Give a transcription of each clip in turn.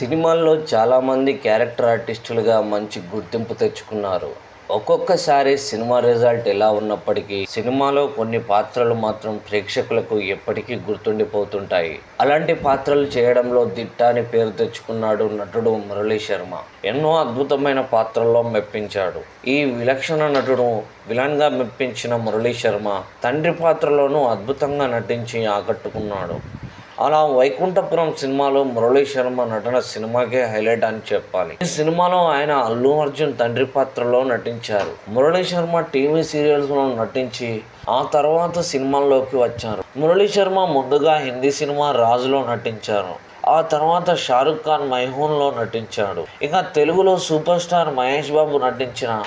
సినిమాల్లో చాలామంది క్యారెక్టర్ ఆర్టిస్టులుగా మంచి గుర్తింపు తెచ్చుకున్నారు. ఒక్కొక్కసారి సినిమా రిజల్ట్ ఎలా ఉన్నప్పటికీ సినిమాలో కొన్ని పాత్రలు మాత్రం ప్రేక్షకులకు ఎప్పటికీ గుర్తుండిపోతుంటాయి. అలాంటి పాత్రలు చేయడంలో దిట్ట అని పేరు తెచ్చుకున్నాడు నటుడు మురళీ శర్మ. ఎన్నో అద్భుతమైన పాత్రల్లో మెప్పించాడు. ఈ విలక్షణ నటుడు విలన్గా మెప్పించిన మురళీ శర్మ తండ్రి పాత్రలోనూ అద్భుతంగా నటించి ఆకట్టుకున్నాడు. అలా వైకుంఠపురం సినిమాలో మురళీ శర్మ నటన సినిమాకే హైలైట్ అని చెప్పాలి. ఈ సినిమాలో ఆయన అల్లు అర్జున్ తండ్రి పాత్రలో నటించారు. మురళీ శర్మ టీవీ సీరియల్స్లో నటించి ఆ తర్వాత సినిమాల్లోకి వచ్చారు. మురళీ శర్మ ముందుగా హిందీ సినిమా రాజులో నటించారు. ఆ తర్వాత షారుఖ్ ఖాన్ మైహూన్లో నటించాడు. ఇక తెలుగులో సూపర్ స్టార్ మహేష్ బాబు నటించిన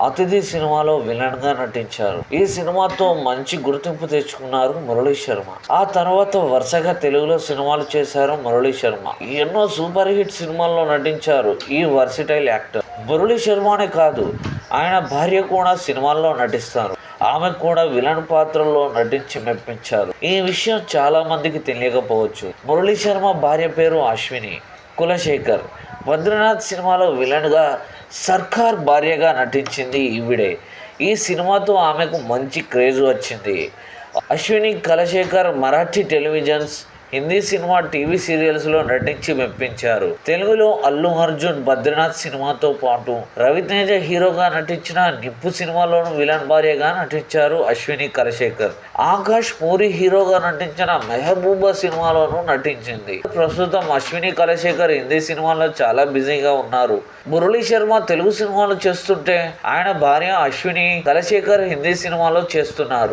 అతిథి సినిమాలో విలన్గా నటించారు. ఈ సినిమాతో మంచి గుర్తింపు తెచ్చుకున్నారు మురళీ శర్మ. ఆ తర్వాత వరుసగా తెలుగులో సినిమాలు చేశారు మురళీ శర్మ. ఎన్నో సూపర్ హిట్ సినిమాల్లో నటించారు ఈ వర్సిటైల్ యాక్టర్. మురళీ శర్మనే కాదు ఆయన భార్య కూడా సినిమాల్లో నటిస్తారు. ఆమె కూడా విలన్ పాత్రలో నటించి మెప్పించారు. ఈ విషయం చాలా మందికి తెలియకపోవచ్చు. మురళీ శర్మ భార్య పేరు అశ్విని. కులశేఖర్. బద్రీనాథ్ సినిమాలో విలన్గా సర్కార్ భార్యగా నటించింది ఈవిడే. ఈ సినిమాతో ఆమెకు మంచి క్రేజ్ వచ్చింది. Ashwini Kalsekar Marathi televisions Hindi cinema TV సీరియల్స్లో నటించి మెప్పించారు. తెలుగులో అల్లు అర్జున్ బద్రీనాథ్ సినిమాతో పాటు రవితేజ హీరోగా నటించిన నిప్పు సినిమాలోను విలన్ భార్యగా నటించారు అశ్విని కలశేఖర్ ఆకాష్ పూరి హీరోగా నటించిన మెహబూబా సినిమాలోనూ నటించింది. ప్రస్తుతం అశ్విని కలశేఖర్ హిందీ సినిమాలో చాలా బిజీగా ఉన్నారు. మురళీ శర్మ తెలుగు సినిమాలు చేస్తుంటే ఆయన భార్య అశ్విని కలశేఖర్ హిందీ సినిమాలో చేస్తున్నారు.